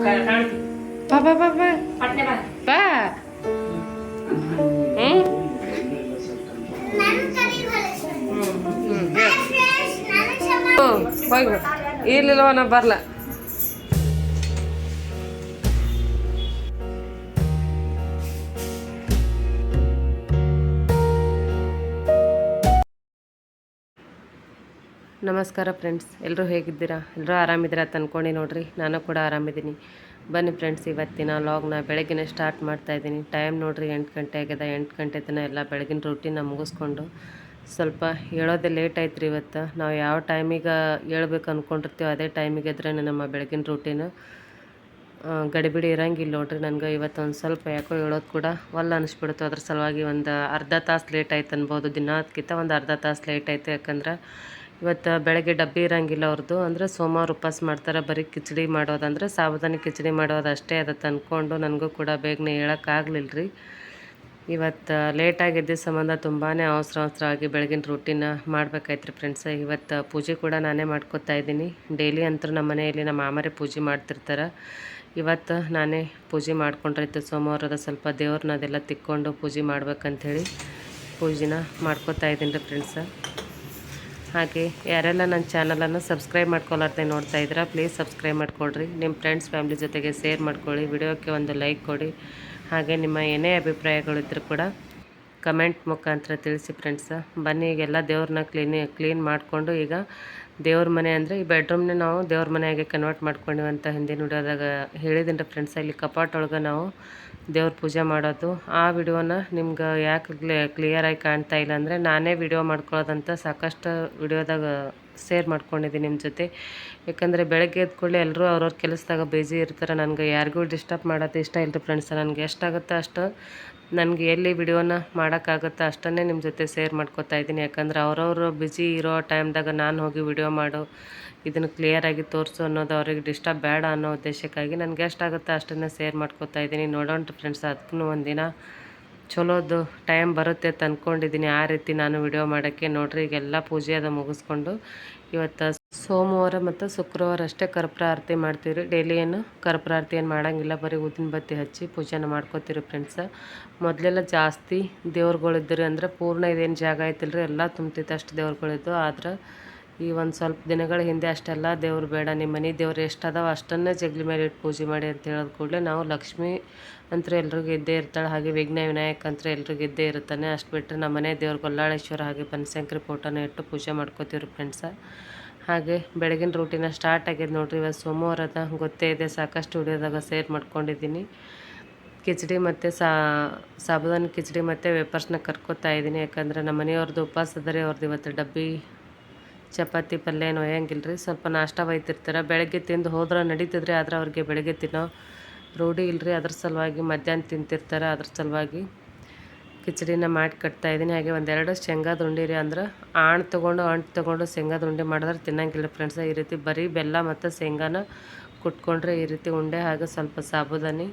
ಬಾ ಬಾ ಬಾ ಬಾ ಪಟ್ನೆ ಬಾ ಬಾ ಹ್ಞೂ ಹ್ಞೂ ಹೋಗಿ ಇರ್ಲಿಲ್ಲವ ನಾ ಬರಲ್ಲ ನಮಸ್ಕಾರ ಫ್ರೆಂಡ್ಸ್ ಎಲ್ಲರೂ ಹೇಗಿದ್ದೀರಾ? ಎಲ್ಲರೂ ಆರಾಮಿದ್ದೀರಾ ಅಂತ ಅಂದ್ಕೊಂಡು ನೋಡಿರಿ, ನಾನು ಕೂಡ ಆರಾಮಿದ್ದೀನಿ. ಬನ್ನಿ ಫ್ರೆಂಡ್ಸ್, ಇವತ್ತಿನ ಲಾಗ್ನ ಬೆಳಗ್ಗೆನೇ ಸ್ಟಾರ್ಟ್ ಮಾಡ್ತಾ ಇದ್ದೀನಿ. ಟೈಮ್ ನೋಡಿರಿ, ಎಂಟು ಗಂಟೆ ಆಗಿದೆ ಎಂಟು ಗಂಟೆ ತನಕ ಎಲ್ಲ ಬೆಳಗಿನ ರೂಟೀನ ಮುಗಿಸ್ಕೊಂಡು ಸ್ವಲ್ಪ ಹೇಳೋದೇ ಲೇಟ್ ಆಯ್ತು ರೀ ಇವತ್ತು. ನಾವು ಯಾವ ಟೈಮಿಗೆ ಹೇಳ್ಬೇಕು ಅಂದ್ಕೊಂಡಿರ್ತೀವೋ ಅದೇ ಟೈಮಿಗೆ ಇದ್ರೆ ನಮ್ಮ ಬೆಳಗಿನ ರೂಟೀನು ಗಡಿಬಿಡಿ ಇರಂಗಿಲ್ಲ ನೋಡ್ರಿ, ನನಗೆ ಇವತ್ತು ಒಂದು ಸ್ವಲ್ಪ ಯಾಕೋ ಹೇಳೋದು ಕೂಡ ಒಲ್ಲ ಅನಿಸ್ಬಿಡ್ತು ಅದ್ರ ಸಲುವಾಗಿ ಒಂದು ಅರ್ಧ ತಾಸು ಲೇಟ್ ಆಯ್ತು ಅನ್ಬೋದು. ದಿನಕ್ಕಿಂತ ಒಂದು ಅರ್ಧ ತಾಸು ಲೇಟ್ ಆಯಿತು. ಯಾಕಂದ್ರೆ ಇವತ್ತು ಬೆಳಗ್ಗೆ ಡಬ್ಬಿ ಇರಂಗಿಲ್ಲ ಅವ್ರದ್ದು ಅಂದರೆ ಸೋಮವಾರ ಉಪವಾಸ ಮಾಡ್ತಾರೆ. ಬರೀ ಕಿಚಡಿ ಮಾಡೋದಂದ್ರೆ ಸಾಬುದಾನಿ ಕಿಚಡಿ ಮಾಡೋದು ಅಷ್ಟೇ ಅದತ್ತ ಅಂದ್ಕೊಂಡು ನನಗೂ ಕೂಡ ಬೇಗನೆ ಹೇಳೋಕ್ಕಾಗಲಿಲ್ಲ ರೀ ಇವತ್ತು ಲೇಟಾಗಿದ್ದ ಸಂಬಂಧ ತುಂಬಾ ಅವಸರ ಆಗಿ ಬೆಳಗಿನ ರೂಟೀನ ಮಾಡ್ಬೇಕಾಯ್ತು ರೀ ಫ್ರೆಂಡ್ಸ್ ಇವತ್ತು ಪೂಜೆ ಕೂಡ ನಾನೇ ಮಾಡ್ಕೊತಾ ಇದ್ದೀನಿ. ಡೈಲಿ ಅಂತೂ ನಮ್ಮ ಮನೆಯಲ್ಲಿ ನಮ್ಮ ಮಾಮರೇ ಪೂಜೆ ಮಾಡ್ತಿರ್ತಾರೆ. ಇವತ್ತು ನಾನೇ ಪೂಜೆ ಮಾಡ್ಕೊಂಡ್ರಾಯ್ತು. ಸೋಮವಾರದ ಸ್ವಲ್ಪ ದೇವ್ರನ್ನ ಅದೆಲ್ಲ ತಿಕ್ಕೊಂಡು ಪೂಜೆ ಮಾಡ್ಬೇಕಂಥೇಳಿ ಪೂಜೆನ ಮಾಡ್ಕೊತಾ ಇದ್ದೀನಿ ರೀ ಫ್ರೆಂಡ್ಸ ಹಾಗೆ ಯಾರೆಲ್ಲ ನನ್ನ ಚಾನಲನ್ನು ಸಬ್ಸ್ಕ್ರೈಬ್ ಮಾಡ್ಕೊಲಾರ್ದೆ ನೋಡ್ತಾ ಇದ್ದೀರಾ ಪ್ಲೀಸ್ ಸಬ್ಸ್ಕ್ರೈಬ್ ಮಾಡ್ಕೊಳ್ರಿ. ನಿಮ್ಮ ಫ್ರೆಂಡ್ಸ್ ಫ್ಯಾಮ್ಲಿ ಜೊತೆಗೆ ಶೇರ್ ಮಾಡ್ಕೊಳ್ಳಿ, ವಿಡಿಯೋಕ್ಕೆ ಒಂದು ಲೈಕ್ ಕೊಡಿ. ಹಾಗೆ ನಿಮ್ಮ ಏನೇ ಅಭಿಪ್ರಾಯಗಳಿದ್ದರೂ ಕೂಡ ಕಮೆಂಟ್ ಮುಖಾಂತರ ತಿಳಿಸಿ ಫ್ರೆಂಡ್ಸ ಬನ್ನಿ, ಈಗೆಲ್ಲ ದೇವ್ರನ್ನ ಕ್ಲೀನಿ ಕ್ಲೀನ್ ಮಾಡಿಕೊಂಡು ಈಗ ದೇವ್ರ ಮನೆ ಅಂದರೆ ಈ ಬೆಡ್ರೂಮ್ನ ನಾವು ದೇವ್ರ ಮನೆಯಾಗೆ ಕನ್ವರ್ಟ್ ಮಾಡ್ಕೊಂಡಿವಿ ಅಂತ ಹಿಂದಿನ ವಿಡಿಯೋದಾಗ ಹೇಳಿದ್ದೀನಿ ಫ್ರೆಂಡ್ಸ್ ಇಲ್ಲಿ ಕಪಾಟ್ ಒಳಗೆ ನಾವು ದೇವ್ರ ಪೂಜೆ ಮಾಡೋದು. ಆ ವಿಡಿಯೋನ ನಿಮ್ಗೆ ಯಾಕೆ ಕ್ಲಿಯರಾಗಿ ಕಾಣ್ತಾ ಇಲ್ಲ ಅಂದರೆ ನಾನೇ ವಿಡಿಯೋ ಮಾಡ್ಕೊಳ್ಳೋದಂತ ಸಾಕಷ್ಟು ವಿಡಿಯೋದಾಗ ಶೇರ್ ಮಾಡ್ಕೊಂಡಿದ್ದೀನಿ ನಿಮ್ಮ ಜೊತೆ. ಯಾಕಂದರೆ ಬೆಳಗ್ಗೆ ಎದ್ದ ಕೂಡಲೇ ಎಲ್ಲರೂ ಅವ್ರವ್ರ ಕೆಲಸದಾಗ ಬ್ಯುಸಿ ಇರ್ತಾರೆ. ನನಗೆ ಯಾರಿಗೂ ಡಿಸ್ಟರ್ಬ್ ಮಾಡೋದು ಇಷ್ಟ ಇಲ್ಲ ಫ್ರೆಂಡ್ಸ್ ನನಗೆ ಎಷ್ಟಾಗುತ್ತೋ ಅಷ್ಟು ನನಗೆ ಎಲ್ಲಿ ವಿಡಿಯೋನ ಮಾಡೋಕ್ಕಾಗುತ್ತೋ ಅಷ್ಟನ್ನೇ ನಿಮ್ಮ ಜೊತೆ ಶೇರ್ ಮಾಡ್ಕೊತಾ ಇದ್ದೀನಿ. ಯಾಕಂದ್ರೆ ಅವರವರು ಬ್ಯುಸಿ ಇರೋ ಟೈಮ್ದಾಗ ನಾನು ಹೋಗಿ ವಿಡಿಯೋ ಮಾಡು, ಇದನ್ನು ಕ್ಲಿಯರಾಗಿ ತೋರಿಸು ಅನ್ನೋದು ಅವ್ರಿಗೆ ಡಿಸ್ಟರ್ಬ್ ಬೇಡ ಅನ್ನೋ ಉದ್ದೇಶಕ್ಕಾಗಿ ನನಗೆ ಎಷ್ಟಾಗುತ್ತೋ ಅಷ್ಟನ್ನೇ ಶೇರ್ ಮಾಡ್ಕೊತಾ ಇದ್ದೀನಿ. ನೋಡೋಣ ಫ್ರೆಂಡ್ಸ್ ಅದಕ್ಕೂ ಒಂದಿನ ಚಲೋದು ಟೈಮ್ ಬರುತ್ತೆ ಅಂತ ಅಂದ್ಕೊಂಡಿದ್ದೀನಿ ಆ ರೀತಿ ನಾನು ವಿಡಿಯೋ ಮಾಡೋಕ್ಕೆ ನೋಡ್ರಿ, ಈಗೆಲ್ಲ ಪೂಜೆ ಅದು ಮುಗಿಸ್ಕೊಂಡು ಇವತ್ತು ಸೋಮವಾರ ಮತ್ತು ಶುಕ್ರವಾರ ಅಷ್ಟೇ ಕರ್ಪೂರ ಆರತಿ ಮಾಡ್ತೀವಿ ಡೈಲಿ ಏನು ಕರ್ಪೂರ ಏನು ಮಾಡೋಂಗಿಲ್ಲ. ಬರೀ ಊದಿನ ಬತ್ತಿ ಹಚ್ಚಿ ಪೂಜೆನ ಮಾಡ್ಕೋತೀರಿ ಫ್ರೆಂಡ್ಸ ಮೊದಲೆಲ್ಲ ಜಾಸ್ತಿ ದೇವ್ರುಗಳಿದ್ರಿ ಅಂದ್ರೆ ಪೂರ್ಣ ಇದೇನು ಜಾಗ ಐತಿಲ್ರಿ ಎಲ್ಲ ತುಂಬ್ತಿತ್ತು ಅಷ್ಟು ದೇವ್ರುಗಳಿದ್ದು ಆದ್ರೆ ಈ ಒಂದು ಸ್ವಲ್ಪ ದಿನಗಳ ಹಿಂದೆ ಅಷ್ಟೆಲ್ಲ ದೇವ್ರು ಬೇಡ ನಿಮ್ಮ ಮನೆ ದೇವ್ರು ಎಷ್ಟು ಅದಾವ ಅಷ್ಟನ್ನೇ ಜಗಲಿ ಮೇಲೆ ಇಟ್ಟು ಪೂಜೆ ಮಾಡಿ ಅಂತ ಹೇಳಿದ ಕೂಡಲೇ ನಾವು ಲಕ್ಷ್ಮಿ ಅಂತರೂ ಎಲ್ರಿಗೂ ಇದ್ದೇ ಇರ್ತಾಳೆ, ಹಾಗೆ ವಿಘ್ನ ವಿನಾಯಕ ಅಂತ ಎಲ್ರಿಗೂ ಇದ್ದೇ ಇರುತ್ತಾನೆ ಅಷ್ಟು ಬಿಟ್ಟರೆ ನಮ್ಮ ಮನೆ ದೇವ್ರು ಗೊಲ್ಲಾಳೇಶ್ವರ ಹಾಗೆ ಬನಶಂಕರಿ ಫೋಟೋನ ಇಟ್ಟು ಪೂಜೆ ಮಾಡ್ಕೋತೀವ್ರಿ ಫ್ರೆಂಡ್ಸ ಹಾಗೆ ಬೆಳಗಿನ ರೂಟಿನ ಸ್ಟಾರ್ಟ್ ಆಗಿದೆ ನೋಡ್ರಿ ಇವತ್ತು ಸೋಮವಾರದ ಗೊತ್ತೇ ಇದೆ, ಸಾಕಷ್ಟು ವಿಡಿಯೋದಾಗ ಸೇರ್ ಮಾಡ್ಕೊಂಡಿದ್ದೀನಿ. ಕಿಚಡಿ ಮತ್ತು ಸಾಬುದಾನಿ ಕಿಚಡಿ ಮತ್ತು ವೇಪರ್ಸ್ನ ಕರ್ಕೋತಾ ಇದ್ದೀನಿ ಯಾಕಂದ್ರೆ ನಮ್ಮ ಮನೆಯವ್ರದ್ದು ಉಪವಾಸ ಅದರಿ ಅವ್ರದ್ದು ಇವತ್ತು ಡಬ್ಬಿ ಚಪಾತಿ ಪಲ್ಯ ಏನು ಒಯ್ಯಂಗಿಲ್ಲ ರೀ. ಸ್ವಲ್ಪ ನಾಷ್ಟ ಒಯ್ತಿರ್ತಾರೆ. ಬೆಳಗ್ಗೆ ತಿಂದು ಹೋದ್ರೆ ನಡೀತದ್ರಿ, ಆದ್ರೆ ಅವ್ರಿಗೆ ಬೆಳಗ್ಗೆ ತಿನ್ನೋ ರೂಢಿ ಇಲ್ಲರಿ ಅದ್ರ ಸಲುವಾಗಿ ಮಧ್ಯಾಹ್ನ ತಿಂತಿರ್ತಾರೆ, ಅದ್ರ ಸಲುವಾಗಿ ಕಿಚಡಿನ ಮಾಡಿ ಕಟ್ತಾ ಇದ್ದೀನಿ. ಹಾಗೆ ಒಂದೆರಡು ಶೇಂಗಾದ ಉಂಡೆ ರೀ ಅಂದ್ರೆ. ಆಣ್ ತೊಗೊಂಡು ಅಂಟು ತೊಗೊಂಡು ಶೇಂಗಾದ ಉಂಡೆ ಮಾಡಿದ್ರೆ ತಿನ್ನಂಗಿಲ್ಲ ಫ್ರೆಂಡ್ಸ್. ಈ ರೀತಿ ಬರೀ ಬೆಲ್ಲ ಮತ್ತು ಶೇಂಗಾನ ಕುಟ್ಕೊಂಡ್ರೆ ಈ ರೀತಿ ಉಂಡೆ ಹಾಗೆ ಸ್ವಲ್ಪ ಸಾಬುದಾನಿ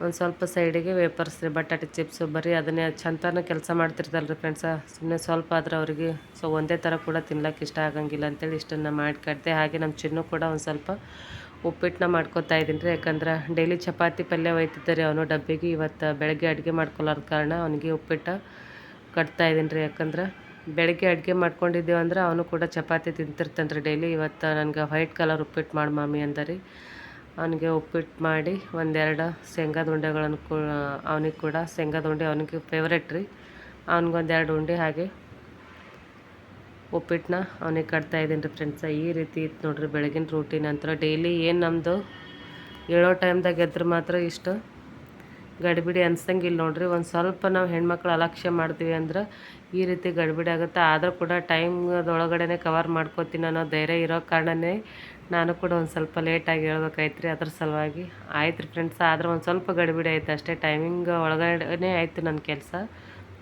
ಒಂದು ಸ್ವಲ್ಪ ಸೈಡಿಗೆ ವೇಪರ್ಸ್ ರೀ, ಬಟಾಟೆ ಚಿಪ್ಸು ಬರೀ ಅದನ್ನೇ ಚಂತಾನೆ ಕೆಲಸ ಮಾಡ್ತಿರ್ತಲ್ಲ ರೀ ಫ್ರೆಂಡ್ಸ ಸುಮ್ಮನೆ ಸ್ವಲ್ಪ ಆದ್ರೆ ಅವರಿಗೆ ಸೊ ಒಂದೇ ಥರ ಕೂಡ ತಿನ್ಲಕ್ಕೆ ಇಷ್ಟ ಆಗಂಗಿಲ್ಲ ಅಂತೇಳಿ ಇಷ್ಟನ್ನು ಮಾಡಿ ಕಟ್ಟಿದೆ ಹಾಗೆ ನಮ್ಮ ಚಿನ್ನು ಕೂಡ ಒಂದು ಸ್ವಲ್ಪ ಉಪ್ಪಿಟ್ಟನ್ನ ಮಾಡ್ಕೊತಾ ಇದ್ದೀನಿ ರೀ. ಯಾಕಂದ್ರೆ ಡೈಲಿ ಚಪಾತಿ ಪಲ್ಯ ಒಯ್ತಿದ್ದಾರೆ ಅವನು ಡಬ್ಬಿಗೆ. ಇವತ್ತು ಬೆಳಗ್ಗೆ ಅಡುಗೆ ಮಾಡ್ಕೊಳ್ಳೋದ ಕಾರಣ ಅವನಿಗೆ ಉಪ್ಪಿಟ್ಟು ಕಟ್ತಾ ಇದ್ದೀನಿ ರೀ. ಯಾಕಂದ್ರೆ ಬೆಳಗ್ಗೆ ಅಡುಗೆ ಮಾಡ್ಕೊಂಡಿದ್ದೇವೆ ಅಂದ್ರೆ ಅವನು ಕೂಡ ಚಪಾತಿ ತಿಂತಿರ್ತಾನೆ ರೀ ಡೈಲಿ ಇವತ್ತು ನನಗೆ ವೈಟ್ ಕಲರ್ ಉಪ್ಪಿಟ್ಟು ಮಾಡಿ ಮಾಮಿ ಅಂದರಿ ಅವನಿಗೆ ಉಪ್ಪಿಟ್ಟು ಮಾಡಿ, ಒಂದೆರಡು ಶೇಂಗಾದ ಉಂಡೆಗಳನ್ನು ಕೂ, ಅವನಿಗೆ ಕೂಡ ಶೇಂಗಾದ ಉಂಡೆ ಅವನಿಗೆ ಫೇವ್ರೇಟ್ ರೀ. ಅವ್ನಿಗೊಂದೆರಡು ಉಂಡೆ ಹಾಗೆ ಉಪ್ಪಿಟ್ಟನ್ನ ಅವನಿಗೆ ಕಟ್ತಾ ಇದ್ದೀನಿ ರೀ ಫ್ರೆಂಡ್ಸ ಈ ರೀತಿ ಇತ್ತು ನೋಡ್ರಿ ಬೆಳಗಿನ ರೂಟೀನ್ ನಂತರ ಡೈಲಿ ಏನು ನಮ್ಮದು ಏಳೋ ಟೈಮ್ದಾಗ ಎದ್ರೆ ಮಾತ್ರ ಇಷ್ಟು ಗಡಿಬಿಡಿ ಅನ್ಸಂಗಿಲ್ಲ ನೋಡ್ರಿ. ಒಂದು ಸ್ವಲ್ಪ ನಾವು ಹೆಣ್ಮಕ್ಳು ಅಲಕ್ಷ್ಯ ಮಾಡ್ತೀವಿ ಅಂದ್ರೆ ಈ ರೀತಿ ಗಡಿಬಿಡಿ ಆಗುತ್ತೆ. ಆದರೂ ಕೂಡ ಟೈಮ್ ಟೈಮ್ದೊಳಗಡೆ ಕವರ್ ಮಾಡ್ಕೋತೀನಿ ಅನ್ನೋ ಧೈರ್ಯ ಇರೋ ಕಾರಣನೇ ನಾನು ಕೂಡ ಒಂದು ಸ್ವಲ್ಪ ಲೇಟಾಗಿ ಹೇಳ್ಬೇಕಾಯ್ತು ರೀ ಅದ್ರ ಸಲುವಾಗಿ. ಆಯ್ತು ರೀ ಫ್ರೆಂಡ್ಸ್ ಆದ್ರೆ ಒಂದು ಸ್ವಲ್ಪ ಗಡಿಬಿಡಿ ಆಯ್ತು ಅಷ್ಟೇ. ಟೈಮಿಂಗ್ ಒಳಗಡೆ ಆಯಿತು ನನ್ನ ಕೆಲಸ.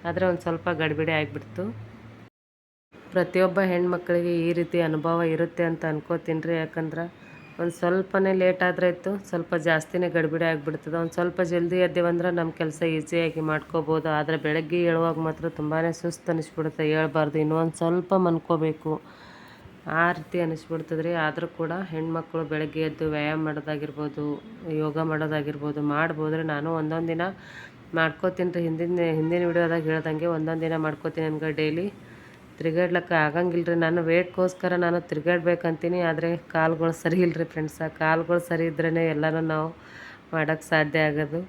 ಆದರೆ ಒಂದು ಸ್ವಲ್ಪ ಗಡಿಬಿಡಿ ಆಗಿಬಿಡ್ತು. ಪ್ರತಿಯೊಬ್ಬ ಹೆಣ್ಮಕ್ಳಿಗೆ ಈ ರೀತಿ ಅನುಭವ ಇರುತ್ತೆ ಅಂತ ಅನ್ಕೋತೀನಿ ರೀ ಯಾಕಂದ್ರೆ ಒಂದು ಸ್ವಲ್ಪನೇ ಲೇಟ್ ಆದರೆ ಇತ್ತು ಸ್ವಲ್ಪ ಜಾಸ್ತಿನೇ ಗಡಿಬಿಡಿ ಆಗಿಬಿಡ್ತದೆ. ಒಂದು ಸ್ವಲ್ಪ ಜಲ್ದಿ ಎದ್ದೇವಂದ್ರೆ ನಮ್ಮ ಕೆಲಸ ಈಸಿಯಾಗಿ ಮಾಡ್ಕೋಬೋದು. ಆದರೆ ಬೆಳಗ್ಗೆ ಏಳುವಾಗ ಮಾತ್ರ ತುಂಬಾ ಸುಸ್ತು ಅನಿಸ್ಬಿಡುತ್ತೆ. ಹೇಳ್ಬಾರ್ದು, ಇನ್ನೊಂದು ಸ್ವಲ್ಪ ಮನ್ಕೋಬೇಕು. ಆ ರೀತಿ ಅನಿಸ್ಬಿಡ್ತದೆ ರೀ ಆದರೂ ಕೂಡ ಹೆಣ್ಮಕ್ಳು ಬೆಳಗ್ಗೆ ಎದ್ದು ವ್ಯಾಯಾಮ ಮಾಡೋದಾಗಿರ್ಬೋದು, ಯೋಗ ಮಾಡೋದಾಗಿರ್ಬೋದು ಮಾಡ್ಬೋದು ರೀ ನಾನು ಒಂದೊಂದು ದಿನ ಮಾಡ್ಕೋತೀನಿ ರೀ. ಹಿಂದಿನ ಹಿಂದಿನ ವಿಡಿಯೋದಾಗ ಹೇಳ್ದಂಗೆ ಒಂದೊಂದು ದಿನ ಮಾಡ್ಕೋತೀನಿ ನನಗೆ ಡೈಲಿ. ತಿರ್ಗಾಡ್ಲಕ್ಕೆ ಆಗಂಗಿಲ್ಲ ರೀ ನಾನು ವೇಟ್ಗೋಸ್ಕರ ನಾನು ತಿರ್ಗಾಡ್ಬೇಕಂತೀನಿ, ಆದರೆ ಕಾಲುಗಳು ಸರಿ ಇಲ್ಲ ರೀ ಫ್ರೆಂಡ್ಸ ಕಾಲುಗಳು ಸರಿ ಇದ್ರೇ ಎಲ್ಲನೂ ನಾವು ಮಾಡೋಕ್ಕೆ ಸಾಧ್ಯ ಆಗೋದು.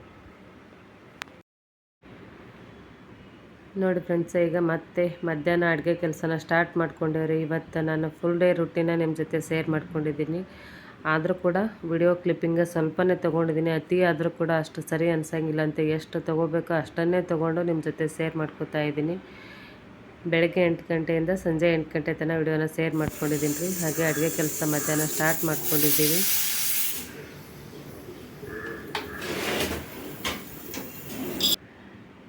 ನೋಡಿ ಫ್ರೆಂಡ್ಸ್ ಈಗ ಮತ್ತೆ ಮಧ್ಯಾಹ್ನ ಅಡುಗೆ ಕೆಲಸನ ಸ್ಟಾರ್ಟ್ ಮಾಡ್ಕೊಂಡೇವ್ರಿ. ಇವತ್ತು ನಾನು ಫುಲ್ ಡೇ ರುಟೀನ ನಿಮ್ಮ ಜೊತೆ ಸೇರ್ ಮಾಡ್ಕೊಂಡಿದ್ದೀನಿ. ಆದರೂ ಕೂಡ ವಿಡಿಯೋ ಕ್ಲಿಪ್ಪಿಂಗ ಸ್ವಲ್ಪನೇ ತೊಗೊಂಡಿದ್ದೀನಿ. ಅತಿ ಆದರೂ ಕೂಡ ಅಷ್ಟು ಸರಿ ಅನ್ಸಂಗಿಲ್ಲ ಅಂತ ಎಷ್ಟು ತೊಗೋಬೇಕೋ ಅಷ್ಟನ್ನೇ ತೊಗೊಂಡು ನಿಮ್ಮ ಜೊತೆ ಸೇರ್ ಮಾಡ್ಕೊತಾ ಇದ್ದೀನಿ. ಬೆಳಗ್ಗೆ ಎಂಟು ಗಂಟೆಯಿಂದ ಸಂಜೆ ಎಂಟು ಗಂಟೆ ತನಕ ವಿಡಿಯೋನ ಸೇರ್ ಮಾಡ್ಕೊಂಡಿದ್ದೀನಿ. ರೀ ಹಾಗೆ ಅಡುಗೆ ಕೆಲಸ ಮಧ್ಯಾಹ್ನ ಸ್ಟಾರ್ಟ್ ಮಾಡ್ಕೊಂಡಿದ್ದೀವಿ.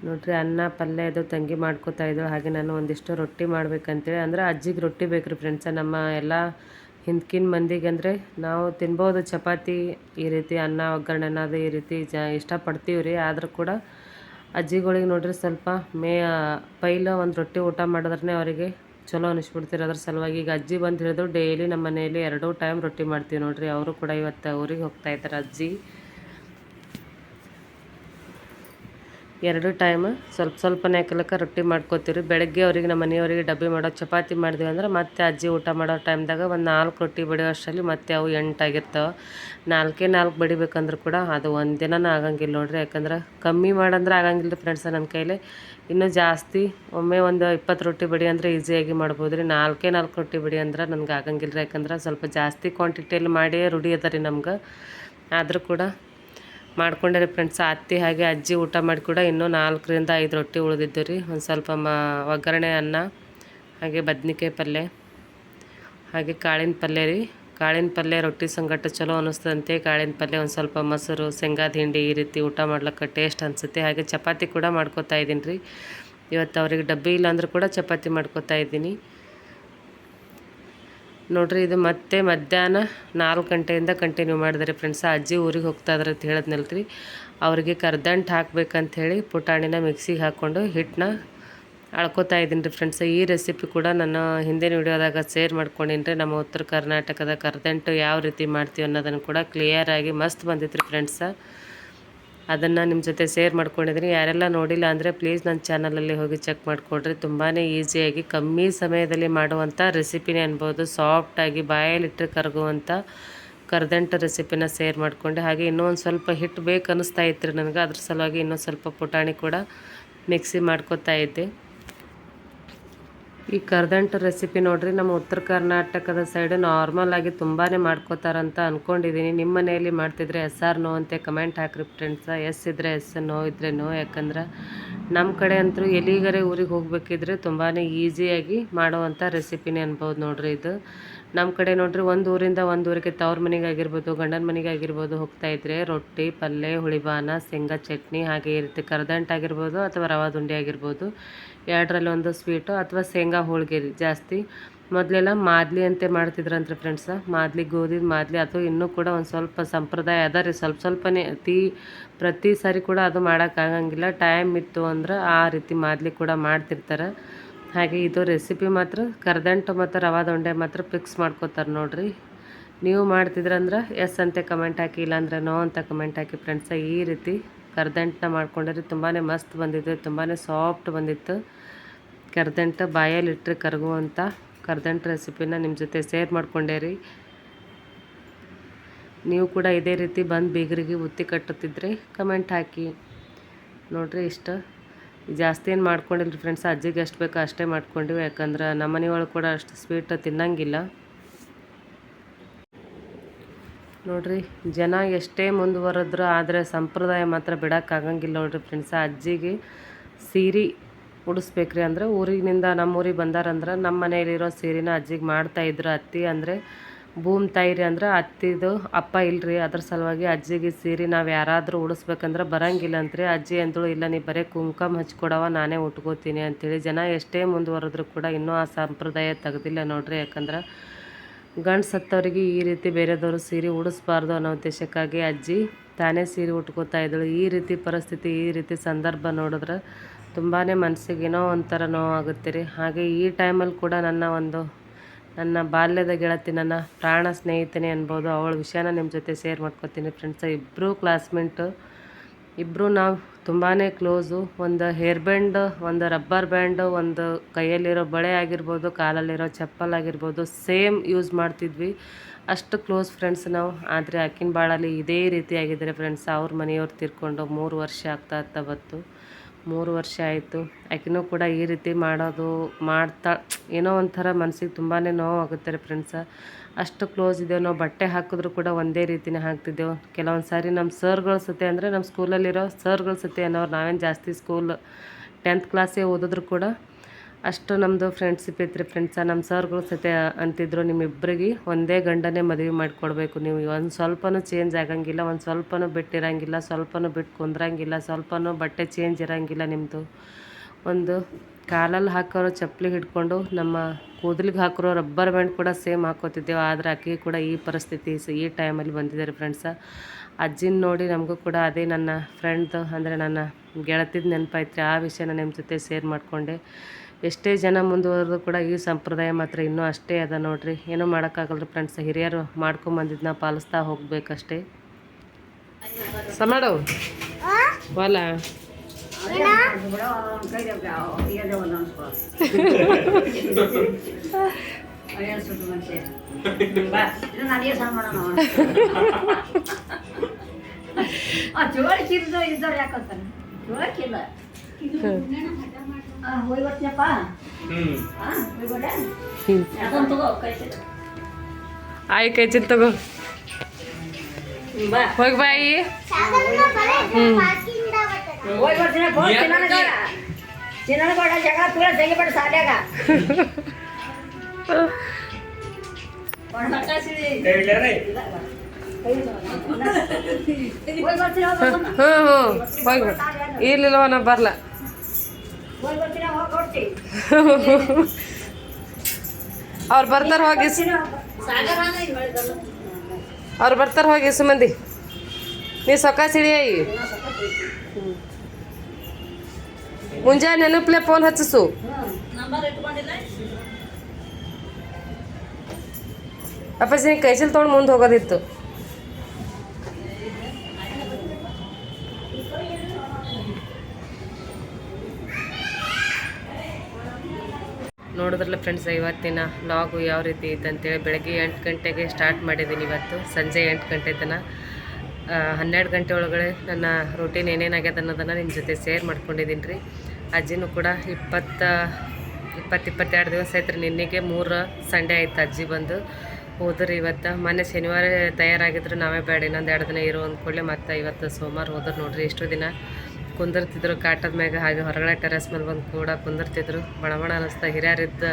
ನೋಡ್ರಿ, ಅನ್ನ, ಪಲ್ಯ ಇದು ತಂಗಿ ಮಾಡ್ಕೋತಾ ಹಾಗೆ ನಾನು ಒಂದಿಷ್ಟು ರೊಟ್ಟಿ ಮಾಡ್ಬೇಕಂತೇಳಿ, ಅಂದ್ರೆ ಅಜ್ಜಿಗೆ ರೊಟ್ಟಿ ಬೇಕು ರೀ ಫ್ರೆಂಡ್ಸ ನಮ್ಮ ಎಲ್ಲ ಹಿಂದ್ಕಿನ ಮಂದಿಗೆ ಅಂದರೆ ನಾವು ತಿನ್ಬೋದು ಚಪಾತಿ ಈ ರೀತಿ, ಅನ್ನ ಒಗ್ಗರಣೆ ಅನ್ನೋದು ಈ ರೀತಿ ಜ ಇಷ್ಟಪಡ್ತೀವಿ ರೀ. ಆದರೂ ಕೂಡ ಅಜ್ಜಿಗಳಿಗೆ ನೋಡ್ರಿ ಸ್ವಲ್ಪ ಮೇ ಪೈಲ ಒಂದು ರೊಟ್ಟಿ ಊಟ ಮಾಡಿದ್ರೆ ಅವರಿಗೆ ಚಲೋ ಅನಿಸ್ಬಿಡ್ತೀರಿ. ಅದ್ರ ಸಲುವಾಗಿ ಈಗ ಅಜ್ಜಿ ಬಂದು ಹೇಳಿದ್ರು ಡೈಲಿ ನಮ್ಮ ಮನೆಯಲ್ಲಿ ಎರಡೂ ಟೈಮ್ ರೊಟ್ಟಿ ಮಾಡ್ತೀವಿ ನೋಡ್ರಿ. ಅವರು ಕೂಡ ಇವತ್ತು ಊರಿಗೆ ಹೋಗ್ತಾ ಇದ್ದಾರೆ ಅಜ್ಜಿ. ಎರಡು ಟೈಮ್ ಸ್ವಲ್ಪ ಸ್ವಲ್ಪನೇ ಹಾಕಲಕ್ಕ ರೊಟ್ಟಿ ಮಾಡ್ಕೋತೀವಿ ಬೆಳಗ್ಗೆ ಅವ್ರಿಗೆ ನಮ್ಮ ಮನೆಯವರಿಗೆ ಡಬ್ಬಿ ಮಾಡೋ ಚಪಾತಿ ಮಾಡಿದ್ವಿ ಅಂದ್ರೆ ಮತ್ತೆ ಅಜ್ಜಿ ಊಟ ಮಾಡೋ ಟೈಮ್ದಾಗ ಒಂದು ನಾಲ್ಕು ರೊಟ್ಟಿ ಬಡಿಯೋ ಅಷ್ಟರಲ್ಲಿ ಮತ್ತೆ ಅವು ಎಂಟಾಗಿರ್ತಾವೆ. ನಾಲ್ಕೇ ನಾಲ್ಕು ಬಡಿಬೇಕಂದ್ರೆ ಕೂಡ ಅದು ಒಂದು ದಿನನೂ ಆಗಂಗಿಲ್ಲ ನೋಡ್ರಿ. ಯಾಕಂದ್ರೆ ಕಮ್ಮಿ ಮಾಡಂದ್ರೆ ಆಗಂಗಿಲ್ಲ ಫ್ರೆಂಡ್ಸ ನನ್ನ ಕೈಲಿ. ಇನ್ನೂ ಜಾಸ್ತಿ ಒಮ್ಮೆ ಒಂದು ಇಪ್ಪತ್ತು ರೊಟ್ಟಿ ಬಡಿ ಅಂದರೆ ಈಸಿಯಾಗಿ ಮಾಡ್ಬೋದು ರೀ ನಾಲ್ಕೇ ನಾಲ್ಕು ರೊಟ್ಟಿ ಬಡಿ ಅಂದ್ರೆ ನನಗೆ ಆಗಂಗಿಲ್ಲ ರೀ ಯಾಕಂದ್ರೆ ಸ್ವಲ್ಪ ಜಾಸ್ತಿ ಕ್ವಾಂಟಿಟಿಯಲ್ಲಿ ಮಾಡಿ ರೂಢಿ ಅದ ರೀ ನಮ್ಗೆ. ಆದರೂ ಕೂಡ ಮಾಡ್ಕೊಂಡೆ ಫ್ರೆಂಡ್ಸ್ ಅತ್ತಿ ಹಾಗೆ ಅಜ್ಜಿ ಊಟ ಮಾಡಿ ಕೂಡ ಇನ್ನೂ ನಾಲ್ಕರಿಂದ ಐದು ರೊಟ್ಟಿ ಉಳಿದಿದ್ದು ರೀ. ಒಂದು ಸ್ವಲ್ಪ ಮಾ, ಒಗ್ಗರಣೆ ಅನ್ನ, ಹಾಗೆ ಬದ್ನಿಕಾಯಿ ಪಲ್ಯ ಹಾಗೆ ಕಾಳಿನ ಪಲ್ಯ ರೀ. ಕಾಳಿನ ಪಲ್ಯ ರೊಟ್ಟಿ ಸಂಗಟ ಚಲೋ ಅನ್ನಿಸ್ತದಂತೆ ಕಾಳಿನ ಪಲ್ಯ ಒಂದು ಸ್ವಲ್ಪ ಮೊಸರು ಶೇಂಗಾದ ಹಿಂಡಿ ಈ ರೀತಿ ಊಟ ಮಾಡ್ಲಿಕ್ಕೆ ಟೇಸ್ಟ್ ಅನಿಸುತ್ತೆ. ಹಾಗೆ ಚಪಾತಿ ಕೂಡ ಮಾಡ್ಕೋತಾ ಇದ್ದೀನಿ ರೀ. ಇವತ್ತು ಅವ್ರಿಗೆ ಡಬ್ಬಿ ಇಲ್ಲ ಅಂದರೂ ಕೂಡ ಚಪಾತಿ ಮಾಡ್ಕೋತಾ ಇದ್ದೀನಿ. ನೋಡ್ರಿ, ಇದು ಮತ್ತೆ ಮಧ್ಯಾಹ್ನ ನಾಲ್ಕು ಗಂಟೆಯಿಂದ ಕಂಟಿನ್ಯೂ ಮಾಡಿದ್ರಿ ಫ್ರೆಂಡ್ಸ್ ಅಜ್ಜಿ ಊರಿಗೆ ಹೋಗ್ತಾ ಅಂತ ಹೇಳಿದ್ನಲ್ರಿ. ಅವರಿಗೆ ಕರ್ದಂಟು ಹಾಕ್ಬೇಕಂಥೇಳಿ ಪುಟಾಣಿನ ಮಿಕ್ಸಿಗೆ ಹಾಕ್ಕೊಂಡು ಹಿಟ್ಟನ್ನ ಅಳ್ಕೊತಾ ಇದ್ದೀನಿ ರೀ ಫ್ರೆಂಡ್ಸ್ ಈ ರೆಸಿಪಿ ಕೂಡ ನನ್ನ ಹಿಂದಿನ ವಿಡಿಯೋದಾಗ ಶೇರ್ ಮಾಡ್ಕೊಂಡಿನಿ ರೀ ನಮ್ಮ ಉತ್ತರ ಕರ್ನಾಟಕದ ಕರ್ದಂಟು ಯಾವ ರೀತಿ ಮಾಡ್ತೀವಿ ಅನ್ನೋದನ್ನು ಕೂಡ ಕ್ಲಿಯರಾಗಿ ಮಸ್ತ್ ಬಂದಿತ್ತು ರೀ ಫ್ರೆಂಡ್ಸ ಅದನ್ನು ನಿಮ್ಮ ಜೊತೆ ಶೇರ್ ಮಾಡ್ಕೊಂಡಿದ್ದೀನಿ ಯಾರೆಲ್ಲ ನೋಡಿಲ್ಲ ಅಂದರೆ ಪ್ಲೀಸ್ ನನ್ನ ಚಾನಲಲ್ಲಿ ಹೋಗಿ ಚೆಕ್ ಮಾಡಿಕೊಡ್ರಿ. ತುಂಬಾ ಈಸಿಯಾಗಿ ಕಮ್ಮಿ ಸಮಯದಲ್ಲಿ ಮಾಡುವಂಥ ರೆಸಿಪಿನೇ ಅನ್ಬೋದು. ಸಾಫ್ಟಾಗಿ ಬಾಯಲ್ಲಿಟ್ಟರೆ ಕರಗುವಂಥ ಕರ್ದಂಟು ರೆಸಿಪಿನ ಶೇರ್ ಮಾಡಿಕೊಂಡೆ, ಹಾಗೆ ಇನ್ನೂ ಒಂದು ಸ್ವಲ್ಪ ಹಿಟ್ಟು ಬೇಕು ಅನ್ನಿಸ್ತಾ ಇತ್ತು ನನಗೆ. ಅದ್ರ ಸಲುವಾಗಿ ಇನ್ನೂ ಸ್ವಲ್ಪ ಪುಟಾಣಿ ಕೂಡ ಮಿಕ್ಸಿ ಮಾಡ್ಕೊತಾ ಇದ್ದೆ. ಈ ಕರ್ದಂಟು ರೆಸಿಪಿ ನೋಡ್ರಿ, ನಮ್ಮ ಉತ್ತರ ಕರ್ನಾಟಕದ ಸೈಡ್ ನಾರ್ಮಲ್ ಆಗಿ ತುಂಬಾ ಮಾಡ್ಕೋತಾರಂತ ಅಂದ್ಕೊಂಡಿದ್ದೀನಿ ನಿಮ್ಮ ಮನೆಯಲ್ಲಿ ಮಾಡ್ತಿದ್ರೆ ಎಸ್ ಆರ್ ನೋ ಅಂತ ಕಮೆಂಟ್ ಹಾಕ್ರಿ ಫ್ರೆಂಡ್ಸ ಎಸ್ ಇದ್ರೆ ಎಸ್ ನೋ ಇದ್ರೆ ನೋ ಯಾಕಂದ್ರೆ ನಮ್ಮ ಕಡೆ ಅಂತೂ ಎಲ್ಲಿಗರೆ ಊರಿಗೆ ಹೋಗ್ಬೇಕಿದ್ರೆ ತುಂಬಾ ಈಸಿಯಾಗಿ ಮಾಡುವಂಥ ರೆಸಿಪಿನೇ ಅನ್ಬೋದು ನೋಡ್ರಿ ಇದು. ನಮ್ಮ ಕಡೆ ನೋಡ್ರಿ ಒಂದು ಊರಿಂದ ಒಂದು ಊರಿಗೆ ತವ್ರ ಮನೆಗೆ ಆಗಿರ್ಬೋದು, ಗಂಡನ ಮನೆಗೆ ಆಗಿರ್ಬೋದು ಹೋಗ್ತಾ ಇದ್ರೆ ರೊಟ್ಟಿ ಪಲ್ಯ ಹುಳಿಬಾನ ಶೇಂಗಾ ಚಟ್ನಿ ಹಾಗೆ ಇರುತ್ತೆ ರೀತಿ ಕರ್ದಂಟು ಆಗಿರ್ಬೋದು ಅಥವಾ ರವಾ ದುಂಡಿ ಆಗಿರ್ಬೋದು. ಎರಡರಲ್ಲಿ ಒಂದು ಸ್ವೀಟು ಅಥವಾ ಶೇಂಗಾ ಹೋಳಿಗೆ ಜಾಸ್ತಿ. ಮೊದಲೆಲ್ಲ ಮಾದ್ಲಿ ಅಂತೆ ಮಾಡ್ತಿದ್ರಂತೆ ಫ್ರೆಂಡ್ಸ ಮಾದ್ಲಿ ಗೋಧಿ, ಮಾದ್ಲಿ ಅಥವಾ ಇನ್ನೂ ಕೂಡ ಒಂದು ಸ್ವಲ್ಪ ಸಂಪ್ರದಾಯ ಅದ ರೀ. ಸ್ವಲ್ಪ ಸ್ವಲ್ಪನೇ ಅತಿ ಪ್ರತಿ ಸಾರಿ ಕೂಡ ಅದು ಮಾಡೋಕ್ಕಾಗಂಗಿಲ್ಲ ಟೈಮ್ ಇತ್ತು ಅಂದ್ರೆ ಆ ರೀತಿ ಮಾದ್ಲಿ ಕೂಡ ಮಾಡ್ತಿರ್ತಾರೆ. ಹಾಗೆ ಇದು ರೆಸಿಪಿ ಮಾತ್ರ ಕರ್ದಂಟು ಮತ್ತು ರವಾ ದೊಂಡೆ ಮಾತ್ರ ಫಿಕ್ಸ್ ಮಾಡ್ಕೋತಾರೆ ನೋಡಿರಿ. ನೀವು ಮಾಡ್ತಿದ್ರಂದ್ರೆ ಎಸ್ ಅಂತ ಕಮೆಂಟ್ ಹಾಕಿ, ಇಲ್ಲಾಂದ್ರೆ ನೋ ಅಂತ ಕಮೆಂಟ್ ಹಾಕಿ ಫ್ರೆಂಡ್ಸ ಈ ರೀತಿ ಕರ್ದಂಟನ್ನ ಮಾಡ್ಕೊಂಡ್ರೆ ತುಂಬಾ ಮಸ್ತ್ ಬಂದಿತ್ತು ತುಂಬಾ ಸಾಫ್ಟ್ ಬಂದಿತ್ತು. ಕರ್ದಂಟು ಬಾಯಲ್ಲಿ ಇಟ್ಟರೆ ಕರಗುವಂಥ ಕರ್ದಂಟು ರೆಸಿಪಿನ ನಿಮ್ಮ ಜೊತೆ ಶೇರ್ ಮಾಡ್ಕೊಂಡೆ ರೀ. ನೀವು ಕೂಡ ಇದೇ ರೀತಿ ಬಂದು ಬೀಗರಿಗೆ ಉತ್ತಿ ಕಟ್ಟುತ್ತಿದ್ರಿ ಕಮೆಂಟ್ ಹಾಕಿ. ನೋಡಿರಿ ಇಷ್ಟು. ಜಾಸ್ತಿ ಏನು ಮಾಡ್ಕೊಂಡಿಲ್ಲ ಫ್ರೆಂಡ್ಸ್ ಅಜ್ಜಿಗೆ ಎಷ್ಟು ಬೇಕೋ ಅಷ್ಟೇ ಮಾಡ್ಕೊಂಡಿವಿ, ಯಾಕಂದ್ರೆ ನಮ್ಮ ಮನೆಯೊಳಗೆ ಕೂಡ ಅಷ್ಟು ಸ್ವೀಟ್ ತಿನ್ನಂಗಿಲ್ಲ. ನೋಡ್ರಿ, ಜನ ಎಷ್ಟೇ ಮುಂದುವರೆದ್ರು ಆದರೆ ಸಂಪ್ರದಾಯ ಮಾತ್ರ ಬಿಡೋಕ್ಕಾಗಂಗಿಲ್ಲ ನೋಡ್ರಿ ಫ್ರೆಂಡ್ಸ್ ಅಜ್ಜಿಗೆ ಸೀರೆ ಉಡಿಸ್ಬೇಕ್ರಿ ಅಂದ್ರೆ ಊರಿನಿಂದ ನಮ್ಮ ಊರಿಗೆ ಬಂದಾರಂದ್ರೆ ನಮ್ಮ ಮನೆಯಲ್ಲಿರೋ ಸೀರೆನ ಅಜ್ಜಿಗೆ ಮಾಡ್ತಾಯಿದ್ರು ಅತ್ತಿ ಅಂದರೆ ಭೂಮಿ ತಾಯಿರಿ ಅಂದ್ರೆ ಅತ್ತಿದು ಅಪ್ಪ ಇಲ್ರಿ. ಅದ್ರ ಸಲುವಾಗಿ ಅಜ್ಜಿಗೆ ಸೀರೆ ನಾವು ಯಾರಾದರೂ ಉಡಿಸ್ಬೇಕಂದ್ರೆ ಬರಂಗಿಲ್ಲ ಅಂತ್ರಿ. ಅಜ್ಜಿ ಅಂದಳು, ಇಲ್ಲ, ನೀ ಬರೀ ಕುಂಕುಮ ಹಚ್ಕೊಡವ ನಾನೇ ಉಟ್ಕೋತೀನಿ ಅಂಥೇಳಿ ಜನ ಎಷ್ಟೇ ಮುಂದುವರೆದ್ರು ಕೂಡ ಇನ್ನೂ ಆ ಸಂಪ್ರದಾಯ ತೆಗ್ದಿಲ್ಲ ನೋಡ್ರಿ. ಯಾಕಂದ್ರೆ ಗಂಡು ಸತ್ತವರಿಗೆ ಈ ರೀತಿ ಬೇರೆದವರು ಸೀರೆ ಉಡಿಸ್ಬಾರ್ದು ಅನ್ನೋ ಉದ್ದೇಶಕ್ಕಾಗಿ ಅಜ್ಜಿ ತಾನೇ ಸೀರೆ ಉಟ್ಕೋತಾ ಇದ್ದಳು. ಈ ರೀತಿ ಪರಿಸ್ಥಿತಿ, ಈ ರೀತಿ ಸಂದರ್ಭ ನೋಡಿದ್ರೆ ತುಂಬಾ ಮನಸ್ಸಿಗೆ ಏನೋ ಒಂಥರ ನೋವಾಗುತ್ತೆ ರೀ. ಹಾಗೆ ಈ ಟೈಮಲ್ಲಿ ಕೂಡ ನನ್ನ ಒಂದು, ನನ್ನ ಬಾಲ್ಯದ ಗೆಳತಿ, ನನ್ನ ಪ್ರಾಣ ಸ್ನೇಹಿತನೇ ಅನ್ಬೋದು. ಅವಳ ವಿಷಯನ ನಿಮ್ಮ ಜೊತೆ ಶೇರ್ ಮಾಡ್ಕೊತೀನಿ. ಫ್ರೆಂಡ್ಸ್ ಇಬ್ಬರೂ ಕ್ಲಾಸ್ಮೇಟು ಇಬ್ಬರು ನಾವು ತುಂಬಾ ಕ್ಲೋಸು. ಒಂದು ಹೇರ್ ಬ್ಯಾಂಡ್, ಒಂದು ರಬ್ಬರ್ ಬ್ಯಾಂಡ್, ಒಂದು ಕೈಯಲ್ಲಿರೋ ಬಳೆ ಆಗಿರ್ಬೋದು, ಕಾಲಲ್ಲಿರೋ ಚಪ್ಪಲ್ ಆಗಿರ್ಬೋದು, ಸೇಮ್ ಯೂಸ್ ಮಾಡ್ತಿದ್ವಿ. ಅಷ್ಟು ಕ್ಲೋಸ್ ಫ್ರೆಂಡ್ಸ್ ನಾವು. ಆದರೆ ಆಕಿನ ಬಾಳಲ್ಲಿ ಇದೇ ರೀತಿ ಆಗಿದ್ದಾರೆ ಫ್ರೆಂಡ್ಸ್. ಅವ್ರ ಮನೆಯವ್ರು ತೀರ್ಕೊಂಡು ಮೂರು ವರ್ಷ ಆಗ್ತಾ ಆಗ್ತಾ ಬಂತು. ಮೂರು ವರ್ಷ ಆಯಿತು. ಆಕೆನೂ ಕೂಡ ಈ ರೀತಿ ಮಾಡೋದು, ಮಾಡ್ತಾ, ಏನೋ ಒಂಥರ ಮನ್ಸಿಗೆ ತುಂಬಾ ನೋವಾಗುತ್ತೆ ರೀ ಫ್ರೆಂಡ್ಸ ಅಷ್ಟು ಕ್ಲೋಸ್ ಇದ್ದೇವೆ ನಾವು, ಬಟ್ಟೆ ಹಾಕಿದ್ರು ಕೂಡ ಒಂದೇ ರೀತಿನೇ ಹಾಕ್ತಿದ್ದೆವು. ಕೆಲವೊಂದು ಸಾರಿ ನಮ್ಮ ಸರ್ಗಳ ಸತೆ ಅಂದರೆ ನಮ್ಮ ಸ್ಕೂಲಲ್ಲಿರೋ ಸರ್ಗಳ ಸತೆ ಅನ್ನೋರು ನಾವೇನು ಜಾಸ್ತಿ ಸ್ಕೂಲ್ ಟೆಂತ್ ಕ್ಲಾಸೇ ಓದಿದ್ರು ಕೂಡ ಅಷ್ಟು ನಮ್ಮದು ಫ್ರೆಂಡ್ಶಿಪ್ ಇತ್ತು ಫ್ರೆಂಡ್ಸ ನಮ್ಮ ಸರ್ಗಳು ಸತೆ ಅಂತಿದ್ರು ನಿಮ್ಮಿಬ್ಬರಿಗೆ ಒಂದೇ ಗಂಡನೇ ಮದುವೆ ಮಾಡಿಕೊಡ್ಬೇಕು. ನೀವು ಒಂದು ಸ್ವಲ್ಪನೂ ಚೇಂಜ್ ಆಗಂಗಿಲ್ಲ, ಒಂದು ಸ್ವಲ್ಪನೂ ಬಿಟ್ಟಿರಂಗಿಲ್ಲ ಸ್ವಲ್ಪನೂ ಬಿಟ್ಟು ಕುಂದ್ರಂಗಿಲ್ಲ, ಸ್ವಲ್ಪನೂ ಬಟ್ಟೆ ಚೇಂಜ್ ಇರಂಗಿಲ್ಲ ನಿಮ್ಮದು ಒಂದು ಕಾಲಲ್ಲಿ ಹಾಕೋರು ಚಪ್ಪಲಿ ಹಿಡ್ಕೊಂಡು ನಮ್ಮ ಕೂದಲಿಗೆ ಹಾಕಿರೋ ರಬ್ಬರ್ ಬ್ಯಾಂಡ್ ಕೂಡ ಸೇಮ್ ಹಾಕೋತಿದ್ದೆವು. ಆದರೆ ಆಕೆ ಕೂಡ ಈ ಪರಿಸ್ಥಿತಿ ಈ ಟೈಮಲ್ಲಿ ಬಂದಿದ್ದಾರೆ ಫ್ರೆಂಡ್ಸ ಅಜ್ಜಿನ ನೋಡಿ ನಮಗೂ ಕೂಡ ಅದೇ ನನ್ನ ಫ್ರೆಂಡ್ದು ಅಂದರೆ ನನ್ನ ಗೆಳತಿದ ನೆನಪಾಯ್ತು ಆ ವಿಷಯನ ನಿಮ್ಮ ಜೊತೆ ಶೇರ್ ಮಾಡಿಕೊಂಡೆ. ಎಷ್ಟೇ ಜನ ಮುಂದುವರೆದು ಕೂಡ ಈ ಸಂಪ್ರದಾಯ ಮಾತ್ರ ಇನ್ನೂ ಅಷ್ಟೇ ಅದ ನೋಡ್ರಿ. ಏನೂ ಮಾಡೋಕ್ಕಾಗಲ್ರಿ ಫ್ರೆಂಡ್ಸ್ ಹಿರಿಯರು ಮಾಡ್ಕೊಂಬಂದಿದ್ದನ್ನ ಪಾಲಿಸ್ತಾ ಹೋಗ್ಬೇಕಷ್ಟೇ. ಸಮಾಡವು ಹೊಲ ಚುವಳಿಕಿದ್ದು ಇದ್ದವ್ರು ಯಾಕಂತಾನೆ ಚುವಳಿಕಿಲ್ಲ ಹೋಗಿ ಬರ್ತೀನಪ್ಪ ಹೋಗಿ ಬರ ಅದೊಂದು ತಗೋ ಕೈ ಚೀಲ. ಆಯ್ ಕೈ ಚಿಲ್ ತಗೋ. ಹೋಗಿ ಬಾಯಿ ಹೋಗಿ ಬರ್ತೀನಿ ಫೋನ್ ಜಗಳ ತೆಗಿಬೇಡ ಸಾಲ್ಯಾಗ. ಹ್ಞೂ ಹ್ಞೂ ಹೋಗಿ ಇರ್ಲಿಲ್ಲವ ನಾ ಬರಲ್ಲ ಅವ್ರು ಬರ್ತಾರೆ ಹೋಗಿ. ಅವ್ರು ಬರ್ತಾರೆ ಹೋಗಿ ಇಸು ಮಂದಿ. ನೀ ಸೊಕ್ಕ ಸಿಡಿಯಾಯಿ ಮುಂಜಾನೆ ನೆನಪ್ಲೆ ಫೋನ್ ಹಚ್ಚಿಸು. ಅಪ್ಪಾಜಿ ನೀ ಕೈಚಲ್ ತೊಗೊಂಡು ಮುಂದೆ ಹೋಗೋದಿತ್ತು. ನೋಡಿದ್ರಲ್ಲ ಫ್ರೆಂಡ್ಸ್ ಇವತ್ತಿನ ಲಾಗು ಯಾವ ರೀತಿ ಐತೆ ಅಂತೇಳಿ ಬೆಳಗ್ಗೆ ಎಂಟು ಗಂಟೆಗೆ ಸ್ಟಾರ್ಟ್ ಮಾಡಿದ್ದೀನಿ ಇವತ್ತು. ಸಂಜೆ ಎಂಟು ಗಂಟೆ ತನಕ. ಹನ್ನೆರಡು ಗಂಟೆ ಒಳಗಡೆ ನನ್ನ ರೂಟೀನ್ ಏನೇನಾಗ್ಯದ ಅನ್ನೋದನ್ನು ನಿಮ್ಮ ಜೊತೆ ಶೇರ್ ಮಾಡ್ಕೊಂಡಿದ್ದೀನಿ ರೀ. ಅಜ್ಜಿನೂ ಕೂಡ ಇಪ್ಪತ್ತ, ಇಪ್ಪತ್ತು ಇಪ್ಪತ್ತೆರಡು ದಿವಸ ಆಯ್ತು ರೀ ನಿನ್ನೆಗೆ ಮೂರು ಸಂಡೇ ಆಯ್ತು ಅಜ್ಜಿ ಬಂದು. ಹೋದ್ರಿ ಇವತ್ತು. ಮೊನ್ನೆ ಶನಿವಾರ ತಯಾರಾಗಿದ್ರು, ನಾವೇ ಬೇಡ, ಇನ್ನೊಂದು ಎರಡು ದಿನ ಇರೋ ಅಂದ್ಕೊಳ್ಳಿ. ಮತ್ತು ಇವತ್ತು ಸೋಮವಾರ ಹೋದ್ರು ನೋಡ್ರಿ ಎಷ್ಟು ದಿನ ಕುಂದಿರ್ತಿದ್ರು ಕಾಟದ ಮ್ಯಾಗ, ಹಾಗೆ ಹೊರಗಡೆ ಟೆರೆಸ್ ಮೇಲೆ ಬಂದು ಕೂಡ ಕುಂದಿರ್ತಿದ್ರು. ಬಣ ಬಣ ಅನ್ನಿಸ್ತಾ ಹಿರಿಯರಿದ್ದ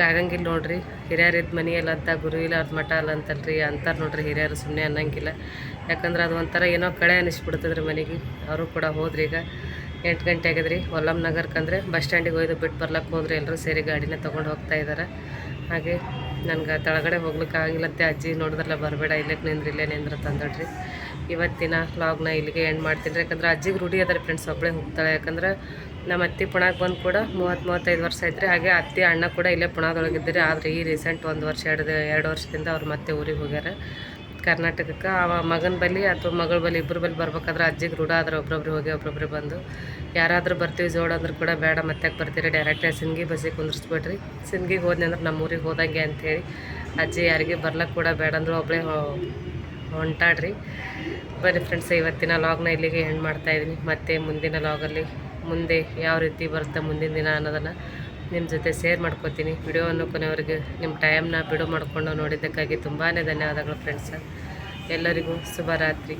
ಗಾಗಂಗಿಲ್ಲ ನೋಡ್ರಿ. ಹಿರಿಯರಿದ್ದ ಮನೆ ಎಲ್ಲ ಅಂತ ಗುರು ಇಲ್ಲ ಅವ್ರ ಮಠ ಅಲ್ಲ ಅಂತಲ್ರಿ. ಅಂತಾರೆ ನೋಡ್ರಿ ಹಿರಿಯರು ಸುಮ್ಮನೆ ಅನ್ನಂಗಿಲ್ಲ. ಯಾಕಂದ್ರೆ ಅದು ಒಂಥರ ಏನೋ ಕಳೆ ಅನಿಸ್ಬಿಡ್ತದ್ರಿ ಮನೆಗೆ. ಅವರು ಕೂಡ ಹೋದ್ರಿ ಈಗ. ಎಂಟು ಗಂಟೆ ಆಗಿದ್ರಿ. ಒಲ್ಲಂ ನಗರಕ್ಕೆ ಅಂದರೆ ಬಸ್ ಸ್ಟ್ಯಾಂಡಿಗೆ ಹೋಯ್ದು ಬಿಟ್ಟು ಬರ್ಲಕ್ಕೆ ಹೋದ್ರೆ ಎಲ್ಲರೂ ಸೇರಿ ಗಾಡಿನ ತೊಗೊಂಡು ಹೋಗ್ತಾ ಇದ್ದಾರೆ ಹಾಗೆ ನನ್ಗೆ ತಳಗಡೆ ಹೋಗ್ಲಿಕ್ಕೆ ಆಗಿಲ್ಲತ್ತೆ ಅಜ್ಜಿ ನೋಡಿದ್ರಲ್ಲ, ಬರಬೇಡ, ಇಲ್ಲೇ ನಿಂದ್ರೆ ಇಲ್ಲೇ ನಿಂದ್ರೆ ತಂದಡ್ರಿ ಇವತ್ತಿನ ವ್ಲಾಗ್ನ ಇಲ್ಲಿಗೆ ಎಂಡ್ ಮಾಡ್ತೀನಿ. ರೀ ಯಾಕಂದ್ರೆ ಅಜ್ಜಿಗೆ ರೂಢಿ ಅದ ರೀ ಫ್ರೆಂಡ್ಸ್ ಒಬ್ಬಳೇ ಹೋಗ್ತಾಳೆ. ಯಾಕಂದ್ರೆ ನಮ್ಮ ಅತ್ತೆ ಪುಣಾಗೆ ಬಂದು ಕೂಡ ಮೂವತ್ತು, ಮೂವತ್ತೈದು ವರ್ಷ ಆಯ್ತು ರೀ ಹಾಗೆ ಅತ್ತೆ, ಅಣ್ಣ ಕೂಡ ಇಲ್ಲೇ ಪುಣಾದೊಳಗಿದ್ದೀರಿ. ಆದರೆ ಈ ರೀಸೆಂಟ್ ಒಂದು ವರ್ಷ, ಎರಡು ಎರಡು ವರ್ಷದಿಂದ ಅವ್ರು ಮತ್ತೆ ಊರಿಗೆ ಹೋಗ್ಯಾರ. ಕರ್ನಾಟಕಕ್ಕೆ ಆ ಮಗನ ಬಳಿ ಅಥವಾ ಮಗಳ ಬಳಿ ಇಬ್ಬರು ಬಳಿ ಬರ್ಬೇಕಾದ್ರೆ ಅಜ್ಜಿಗೆ ರೂಢ ಆದ್ರೆ ಒಬ್ಬೊಬ್ರು ಹೋಗಿ ಒಬ್ಬೊಬ್ರು ಬಂದು, ಯಾರಾದರೂ ಬರ್ತೀವಿ ಜೋಡ ಅಂದ್ರೆ ಕೂಡ ಬೇಡ, ಮತ್ತೆ ಬರ್ತೀರಿ? ಡೈರೆಕ್ಟಾಗಿ ಸಿನ್ಗಿ ಬಸ್ಸಿಗೆ ಕುಂದಿರ್ಸ್ಬಿಡ್ರಿ ಸಿನ್ಗಿಗೆ ಹೋದ್ನಿ ಅಂದ್ರೆ ನಮ್ಮ ಊರಿಗೆ ಹೋದಂಗೆ ಅಂಥೇಳಿ ಅಜ್ಜಿ ಯಾರಿಗೆ ಬರ್ಲಕ್ಕೆ ಕೂಡ ಬೇಡ ಅಂದ್ರೆ ಒಬ್ಬಳೇ ಹೊಂಟಾಡ್ರಿ. ಬನ್ನಿ ಫ್ರೆಂಡ್ಸ್ ಇವತ್ತಿನ ಲಾಗ್ನ ಇಲ್ಲಿಗೆ ಎಂಡ್ ಮಾಡ್ತಾಯಿದ್ದೀನಿ ಮತ್ತೆ ಮುಂದಿನ ಲಾಗಲ್ಲಿ ಮುಂದೆ ಯಾವ ರೀತಿ ಬರುತ್ತೆ ಮುಂದಿನ ದಿನ ಅನ್ನೋದನ್ನು ನಿಮ್ಮ ಜೊತೆ ಶೇರ್ ಮಾಡ್ಕೊತೀನಿ ವಿಡಿಯೋವನ್ನು ಕೊನೆಯವರೆಗೆ ನಿಮ್ಮ ಟೈಮ್ನ ಬಿಡು ಮಾಡಿಕೊಂಡು ನೋಡಿದ್ದಕ್ಕಾಗಿ ತುಂಬಾ ಧನ್ಯವಾದಗಳು ಫ್ರೆಂಡ್ಸ್. ಎಲ್ಲರಿಗೂ ಶುಭರಾತ್ರಿ.